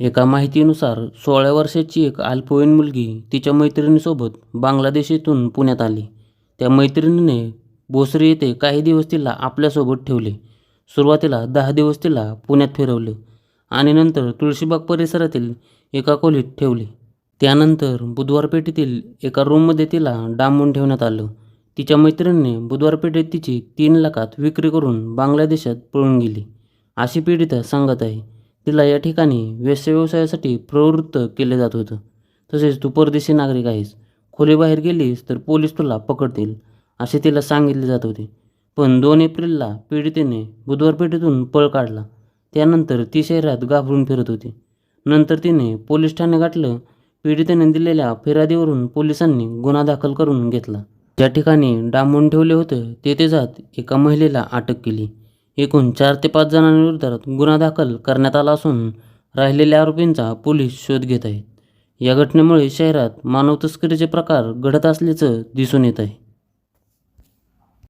एका माहितीनुसार सोळा वर्षाची एक अल्पवयीन मुलगी तिच्या मैत्रिणीसोबत बांगलादेश येथून पुण्यात आली. त्या मैत्रिणीने भोसरी येथे काही दिवस तिला आपल्यासोबत ठेवले. सुरुवातीला दहा दिवस तिला पुण्यात फिरवले आणि नंतर तुळशीबाग परिसरातील एका खोलीत ठेवले. त्यानंतर बुधवार पेठेतील एका रूममध्ये तिला डांबून ठेवण्यात आलं. तिच्या मैत्रिणीने बुधवार पेठेत तिची तीन लाखात विक्री करून बांगलादेशात पळून गेली. अशी पीडिता सांगत आहे. तिला या ठिकाणी व्यस्य व्यवसायासाठी प्रवृत्त केले जात होतं. तसेच तू परदेशी नागरिक आहेस खोलीबाहेर गेलीस तर पोलीस तुला पकडतील असे तिला सांगितले जात होते. पण दोन एप्रिलला पीडितेने बुधवार पेठेतून पळ काढला. त्यानंतर ती शहरात घाबरून फिरत होती. नंतर तिने पोलीस ठाणे गाठलं पीडितेने दिलेल्या फिर्यादीवरून पोलिसांनी गुन्हा दाखल करून घेतला. ज्या ठिकाणी डांबून ठेवले होते तेथे जात एका महिलेला अटक केली. एकूण चार ते पाच जणांविरोधात गुन्हा दाखल करण्यात आला असून राहिलेल्या आरोपींचा पोलीस शोध घेत आहेत या घटनेमुळे शहरात मानव तस्करीचे प्रकार घडत असल्याचं दिसून येत आहे.